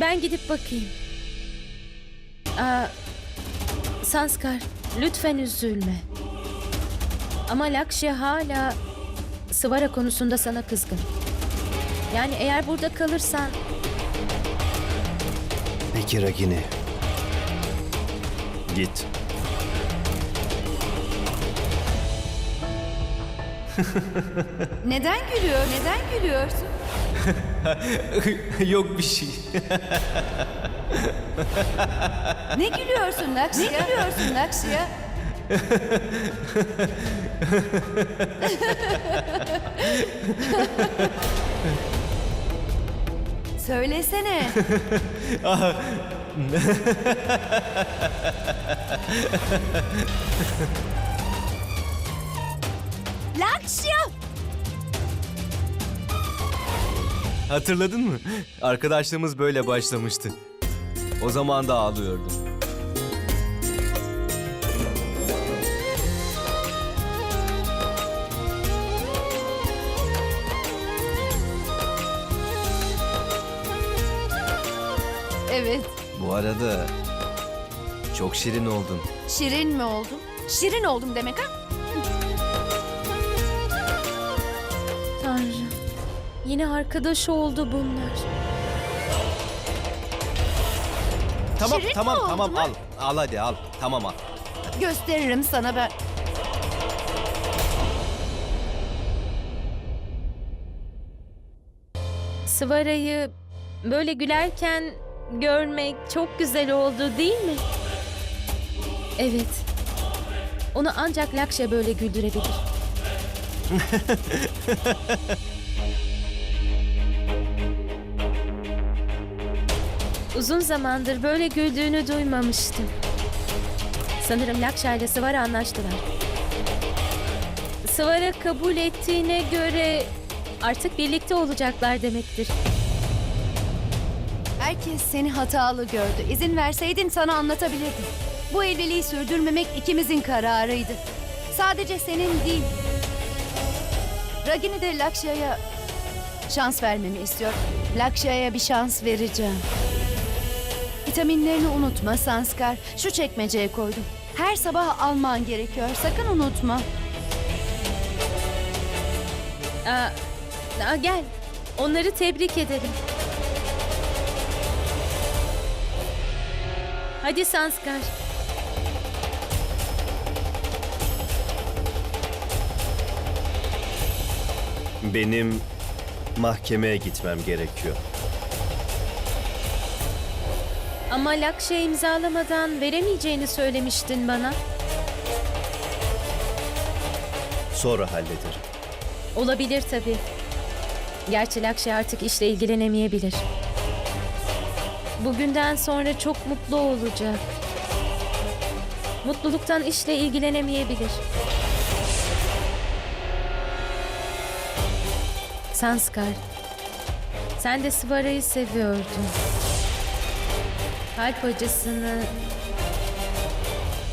Ben gidip bakayım. Aa, Sanskar, lütfen üzülme. Ama Lakşya hala Sıvara konusunda sana kızgın. Yani eğer burada kalırsan Peki Ragini. Git. Neden gülüyor? Neden gülüyorsun? Yok bir şey. Ne gülüyorsun Lakşya? Ne gülüyorsun Lakşya? Söylesene. Lakşya! Hatırladın mı? Arkadaşlığımız böyle başlamıştı. O zaman da ağlıyordum. Evet. Bu arada çok şirin oldun. Şirin mi oldum? Şirin oldum demek ha? Yine arkadaş oldu bunlar. Tamam Şirin mi tamam tamam ha? al. Al hadi al. Tamam al. Gösteririm sana ben. Sıvara'yı böyle gülerken görmek çok güzel oldu değil mi? Evet. Onu ancak Lakşa böyle güldürebilir. Uzun zamandır böyle güldüğünü duymamıştım. Sanırım Lakşa ile Sıvara anlaştılar. Sıvara kabul ettiğine göre artık birlikte olacaklar demektir. Herkes seni hatalı gördü. İzin verseydin sana anlatabilirdim. Bu evliliği sürdürmemek ikimizin kararıydı. Sadece senin değil. Ragini de Lakşya'ya şans vermemi istiyor. Lakşya'ya bir şans vereceğim. Vitaminlerini unutma Sanskar. Şu çekmeceye koydum. Her sabah alman gerekiyor. Sakın unutma. Aa, aa, gel. Onları tebrik edelim. Hadi Sanskar. Benim mahkemeye gitmem gerekiyor. Ama Lakşa imzalamadan veremeyeceğini söylemiştin bana. Sonra hallederim. Olabilir tabii. Gerçi Lakşa artık işle ilgilenemeyebilir. Bugünden sonra çok mutlu olacak. Mutluluktan işle ilgilenemeyebilir. Sanskar, sen de Svara'yı seviyordun. Kalp acısını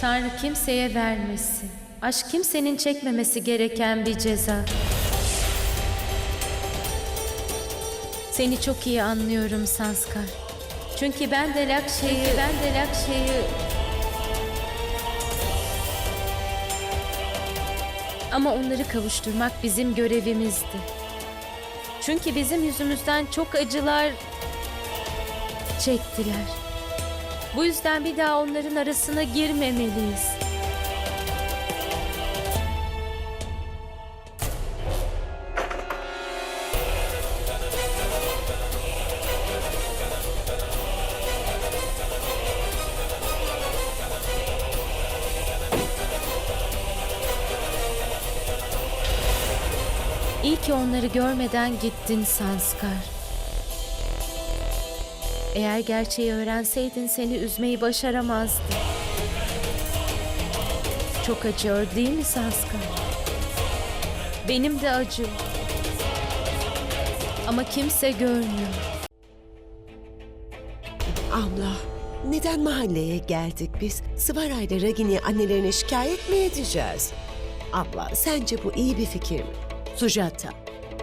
Tanrı kimseye vermesin. Aşk kimsenin çekmemesi gereken bir ceza. Seni çok iyi anlıyorum Sanskar. Çünkü ben de Lakşe'yi, ben de Lakşe'yi... Ama onları kavuşturmak bizim görevimizdi. Çünkü bizim yüzümüzden çok acılar çektiler. Bu yüzden bir daha onların arasına girmemeliyiz. İyi ki onları görmeden gittin Sanskar. Eğer gerçeği öğrenseydin seni üzmeyi başaramazdın. Çok acıyor değil mi Sanskar? Benim de acıyor. Ama kimse görmüyor. Abla, neden mahalleye geldik biz? Sıvara ile Ragini annelerine şikayet mi edeceğiz? Abla, sence bu iyi bir fikir mi? Sujata,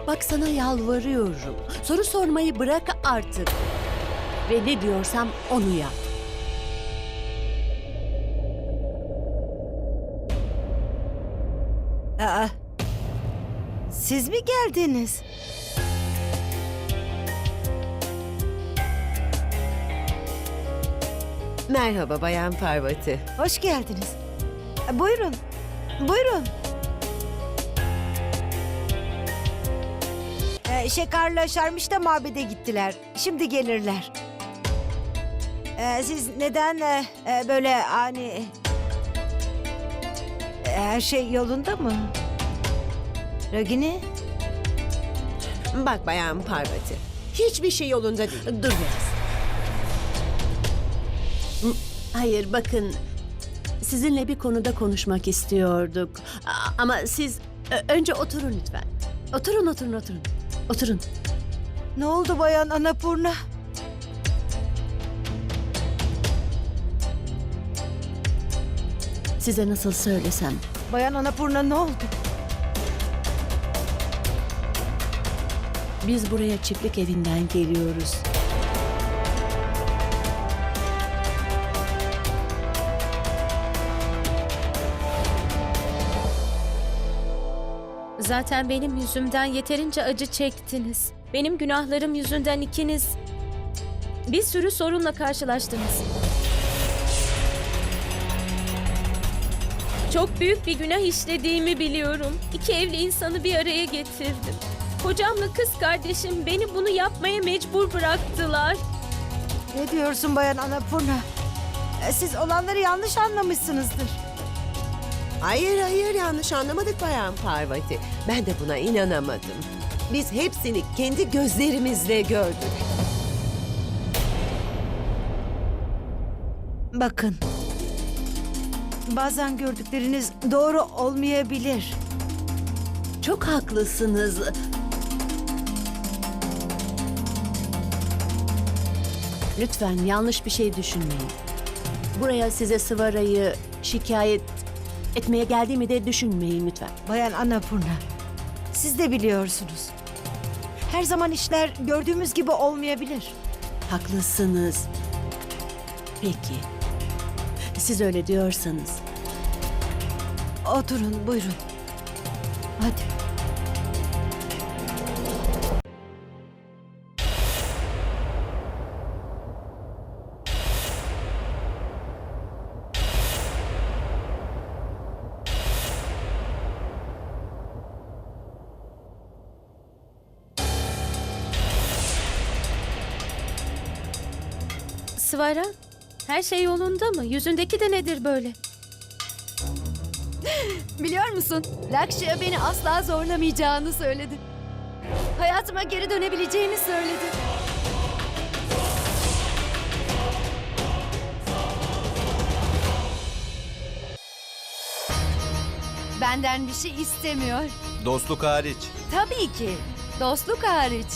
bak sana yalvarıyorum. Soru sormayı bırak artık. Ve ne diyorsam onu yap. Aa, siz mi geldiniz? Merhaba Bayan Parvati. Hoş geldiniz. Buyurun, buyurun. Ee, Şekar'la Şarmış da mabede gittiler. Şimdi gelirler. Ee, siz neden e, e, böyle ani... E, Her şey yolunda mı? Ragini? Bak Bayan Parvati. Hiçbir şey yolunda değil. Dur biraz. Hayır bakın sizinle bir konuda konuşmak istiyorduk. A- Ama siz ö- önce oturun lütfen. Oturun oturun oturun. Oturun. Ne oldu bayan Anapurna? Size nasıl söylesem. Bayan Anapurna ne oldu? Biz buraya çiftlik evinden geliyoruz. Zaten benim yüzümden yeterince acı çektiniz. Benim günahlarım yüzünden ikiniz bir sürü sorunla karşılaştınız. Çok büyük bir günah işlediğimi biliyorum. İki evli insanı bir araya getirdim. Kocamla kız kardeşim beni bunu yapmaya mecbur bıraktılar. Ne diyorsun bayan Anapurna? E, Siz olanları yanlış anlamışsınızdır. Hayır hayır yanlış anlamadık Bayan Parvati. Ben de buna inanamadım. Biz hepsini kendi gözlerimizle gördük. Bakın. Bazen gördükleriniz doğru olmayabilir. Çok haklısınız. Lütfen yanlış bir şey düşünmeyin. Buraya size Sıvara'yı şikayet etmeye geldiğimi de düşünmeyin lütfen. Bayan Annapurna, siz de biliyorsunuz. Her zaman işler gördüğümüz gibi olmayabilir. Haklısınız. Peki. Siz öyle diyorsanız. Oturun, buyurun. Hadi. Sıvara, her şey yolunda mı? Yüzündeki de nedir böyle? Biliyor musun? Lakşya beni asla zorlamayacağını söyledi. Hayatıma geri dönebileceğini söyledi. Benden bir şey istemiyor. Dostluk hariç. Tabii ki. Dostluk hariç.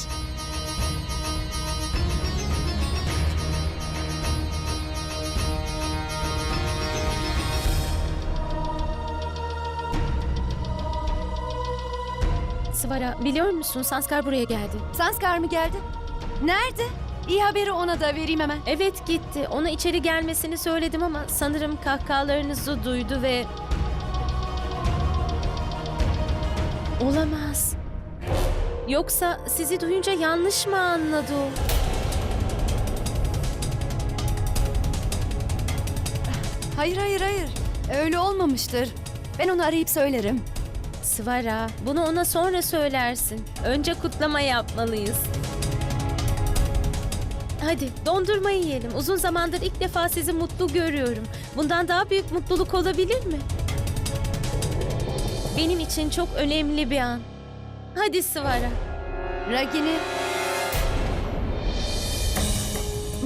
Sıvara, biliyor musun Sanskar buraya geldi. Sanskar mı geldi? Nerede? İyi haberi ona da vereyim hemen. Evet gitti. Ona içeri gelmesini söyledim ama sanırım kahkahalarınızı duydu ve... Olamaz. Yoksa sizi duyunca yanlış mı anladı o? Hayır hayır hayır. Öyle olmamıştır. Ben onu arayıp söylerim. Sıvara, bunu ona sonra söylersin. Önce kutlama yapmalıyız. Hadi dondurma yiyelim. Uzun zamandır ilk defa sizi mutlu görüyorum. Bundan daha büyük mutluluk olabilir mi? Benim için çok önemli bir an. Hadi Sıvara. Ragini.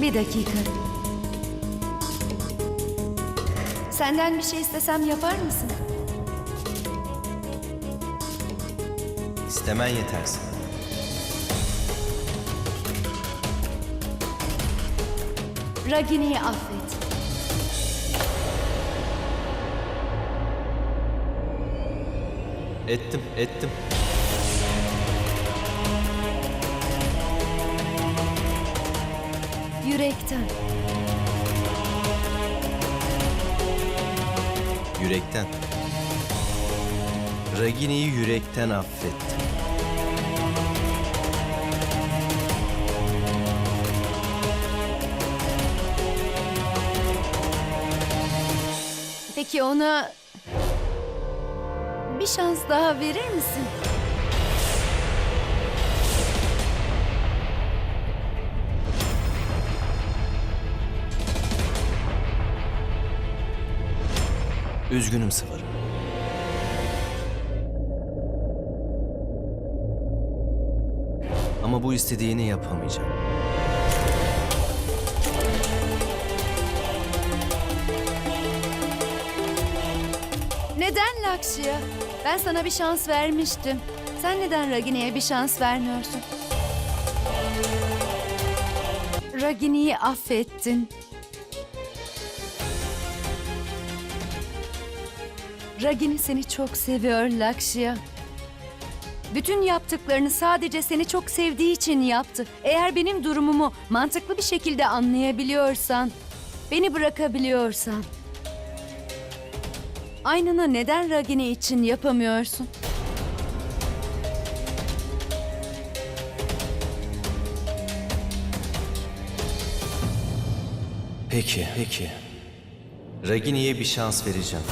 Bir dakika. Senden bir şey istesem yapar mısın? İstemen yetersin. Ragini'yi affet. Ettim, ettim. yürekten. Yürekten. Ragini'yi yürekten affettim. Peki ona bir şans daha verir misin? Üzgünüm Sıvarım. Ama bu istediğini yapamayacağım. Lakşya? Ben sana bir şans vermiştim. Sen neden Ragini'ye bir şans vermiyorsun? Ragini'yi affettin. Ragini seni çok seviyor Lakşya. Bütün yaptıklarını sadece seni çok sevdiği için yaptı. Eğer benim durumumu mantıklı bir şekilde anlayabiliyorsan, beni bırakabiliyorsan, Aynını neden Ragini için yapamıyorsun? Peki, peki. Ragini'ye bir şans vereceğim.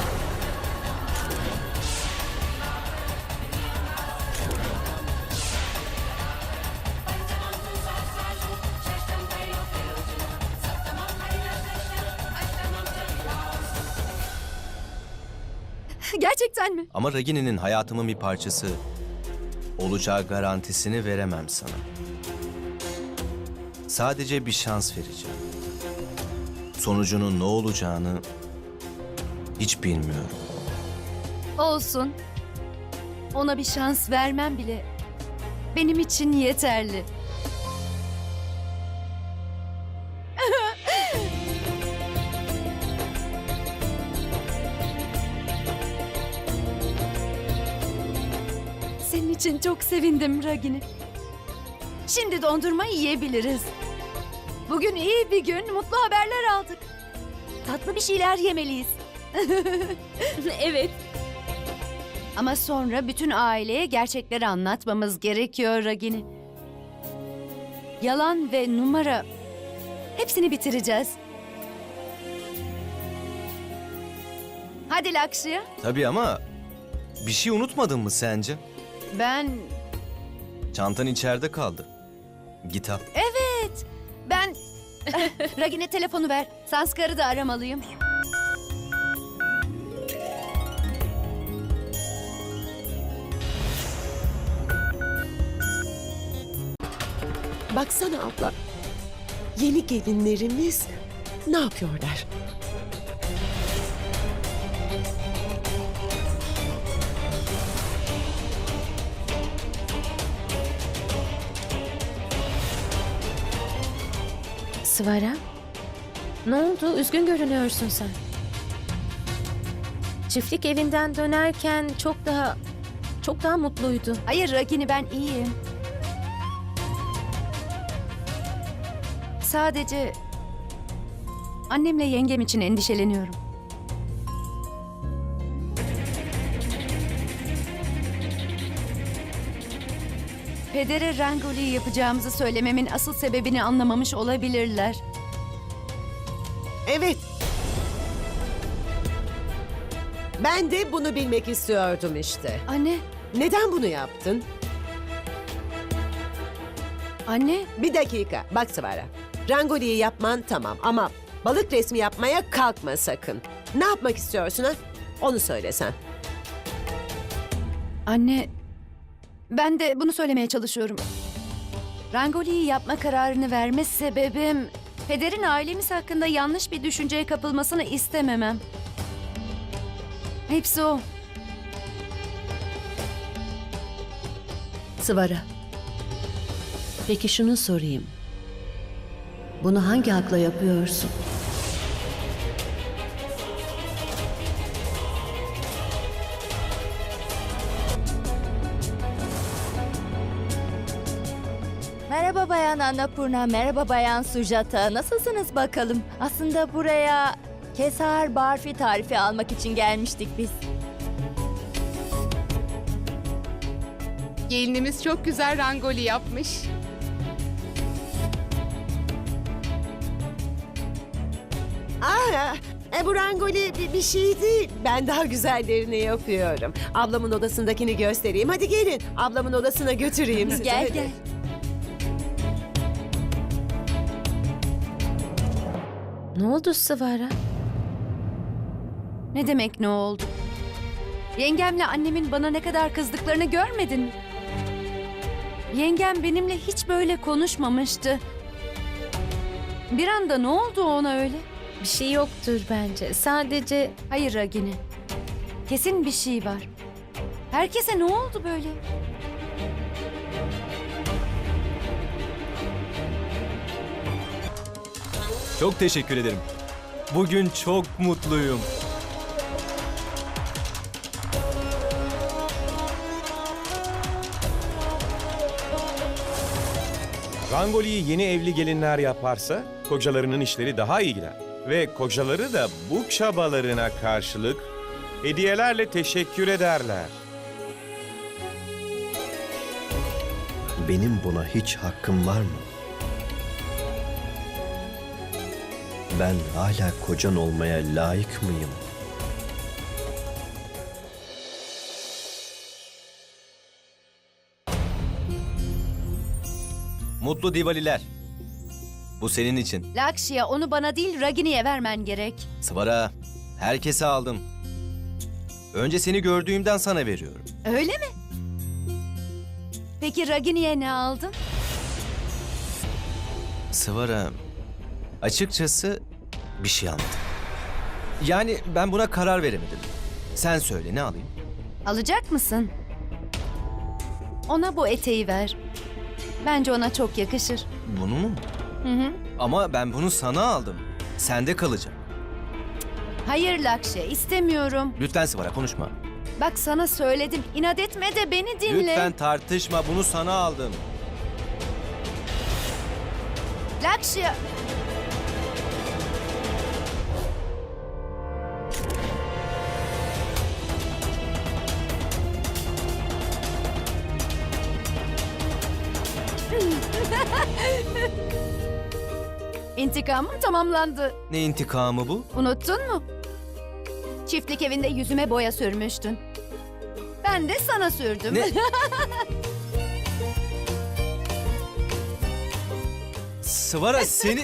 Gerçekten mi? Ama Ragini'nin hayatımın bir parçası olacağı garantisini veremem sana. Sadece bir şans vereceğim. Sonucunun ne olacağını hiç bilmiyorum. Olsun. Ona bir şans vermem bile benim için yeterli. İçin çok sevindim Ragini. Şimdi dondurma yiyebiliriz. Bugün iyi bir gün, mutlu haberler aldık. Tatlı bir şeyler yemeliyiz. evet. Ama sonra bütün aileye gerçekleri anlatmamız gerekiyor Ragini. Yalan ve numara hepsini bitireceğiz. Hadi Lakşya. Tabii ama bir şey unutmadın mı sence? Ben Çantan içeride kaldı. Git al. evet. Ben Ragini telefonu ver. Sanskar'ı da aramalıyım. Baksana abla. Yeni gelinlerimiz ne yapıyorlar? Sıvara. Ne oldu? Üzgün görünüyorsun sen. Çiftlik evinden dönerken çok daha çok daha mutluydu. Hayır Ragini ben iyiyim. Sadece annemle yengem için endişeleniyorum. Pedere rangoli yapacağımızı söylememin asıl sebebini anlamamış olabilirler. Evet. Ben de bunu bilmek istiyordum işte. Anne, Neden bunu yaptın? anne Bir dakika. Bak Sıvara. Rangoliyi yapman tamam ama balık resmi yapmaya kalkma sakın. Ne yapmak istiyorsun ha? Onu söylesen. Anne, ben de bunu söylemeye çalışıyorum. Rangoli'yi yapma kararını verme sebebim... Pederin ailemiz hakkında yanlış bir düşünceye kapılmasını istememem. Hepsi o. Sıvara. Peki şunu sorayım. Bunu hangi hakla yapıyorsun? Bayan Annapurna, merhaba Bayan Sujata. Nasılsınız bakalım? Aslında buraya Kesar Barfi tarifi almak için gelmiştik biz. Gelinimiz çok güzel rangoli yapmış. Aa, e, bu rangoli bir, bir şey değil. Ben daha güzellerini yapıyorum. Ablamın odasındakini göstereyim. Hadi gelin. Ablamın odasına götüreyim sizi. Gel Hadi. gel. Ne oldu Sıvara? Ne demek ne oldu? Yengemle annemin bana ne kadar kızdıklarını görmedin mi? Yengem benimle hiç böyle konuşmamıştı. Bir anda ne oldu ona öyle? Bir şey yoktur bence. Sadece Hayır Ragini. Kesin bir şey var. Herkese ne oldu böyle? Çok teşekkür ederim. Bugün çok mutluyum. Rangoli'yi yeni evli gelinler yaparsa kocalarının işleri daha iyi gider. Ve kocaları da bu çabalarına karşılık hediyelerle teşekkür ederler. Benim buna hiç hakkım var mı? Ben hala kocan olmaya layık mıyım? Mutlu Diwaliler. Bu senin için. Lakşya onu bana değil Ragini'ye vermen gerek. Sıvara, herkese aldım. Önce seni gördüğümden sana veriyorum. Öyle mi? Peki Ragini'ye ne aldın? Sıvara, açıkçası bir şey anladım. Yani ben buna karar veremedim. Sen söyle ne alayım? Alacak mısın? Ona bu eteği ver. Bence ona çok yakışır. Bunu mu? Hı hı. Ama ben bunu sana aldım. Sende kalacak. Hayır Lakşe, istemiyorum. Lütfen Sıvara konuşma. Bak sana söyledim, inat etme de beni dinle. Lütfen tartışma. Bunu sana aldım. Lakşe... İntikamım tamamlandı. Ne intikamı bu? Unuttun mu? Çiftlik evinde yüzüme boya sürmüştün. Ben de sana sürdüm. Ne? Sıvara seni...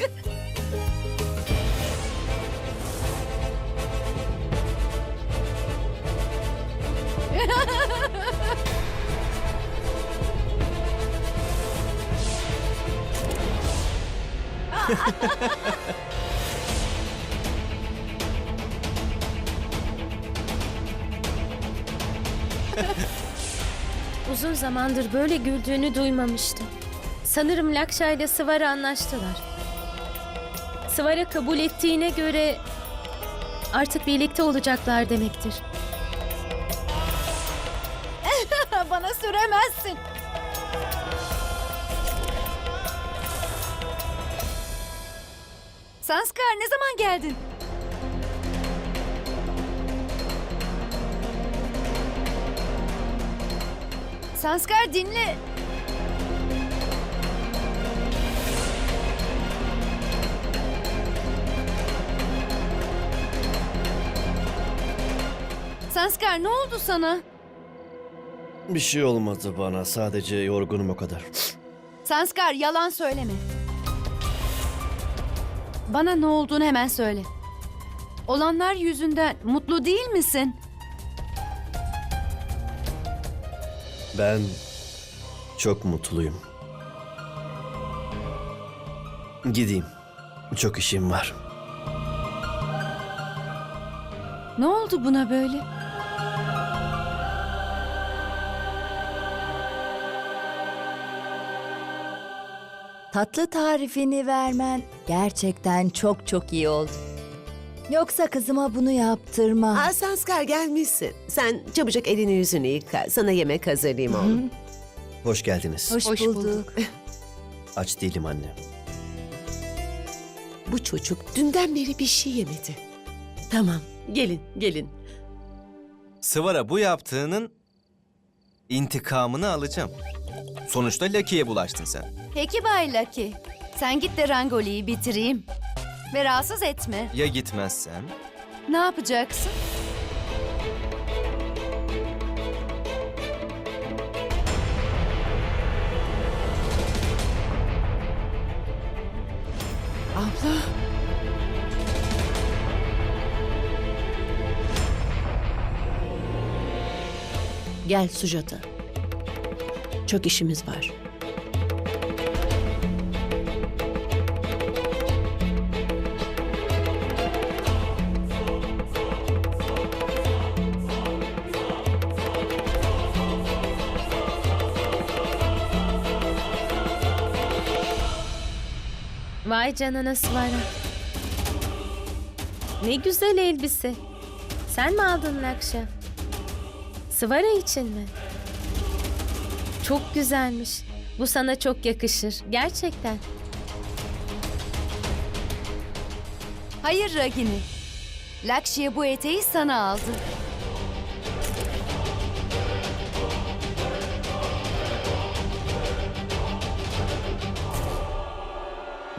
uzun zamandır böyle güldüğünü duymamıştım. Sanırım Lakşa ile Sıvara anlaştılar. Sıvara kabul ettiğine göre artık birlikte olacaklar demektir. Sanskar ne zaman geldin? Sanskar dinle. Sanskar ne oldu sana? Bir şey olmadı bana. Sadece yorgunum o kadar. Sanskar yalan söyleme. Bana ne olduğunu hemen söyle. Olanlar yüzünden mutlu değil misin? Ben çok mutluyum. Gideyim. Çok işim var. Ne oldu buna böyle? Tatlı tarifini vermen gerçekten çok çok iyi oldu. Yoksa kızıma bunu yaptırma. Aa, Sanskar gelmişsin. Sen çabucak elini yüzünü yıka. Sana yemek hazırlayayım oğlum. Hoş geldiniz. Hoş, Hoş bulduk. bulduk. Aç değilim anne. Bu çocuk dünden beri bir şey yemedi. Tamam, gelin, gelin. Sıvara bu yaptığının intikamını alacağım. Sonuçta Lucky'ye bulaştın sen. Peki Bay Lucky. Sen git de Rangoli'yi bitireyim. Ve rahatsız etme. Ya gitmezsem? Ne yapacaksın? Gel Sujata. Çok işimiz var. Vay canına Svara. Ne güzel elbise. Sen mi aldın Lakşa? Svara için mi? Çok güzelmiş. Bu sana çok yakışır. Gerçekten. Hayır Ragini. Lakşya bu eteği sana aldı.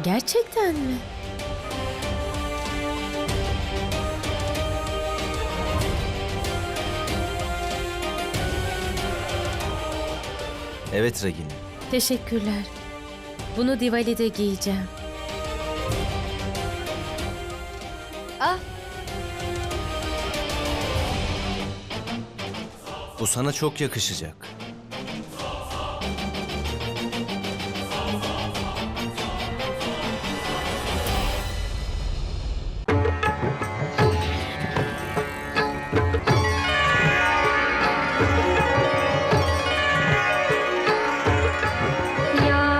Gerçekten mi? Evet Ragini. Teşekkürler. Bunu Diwali'de giyeceğim. Ah Bu sana çok yakışacak.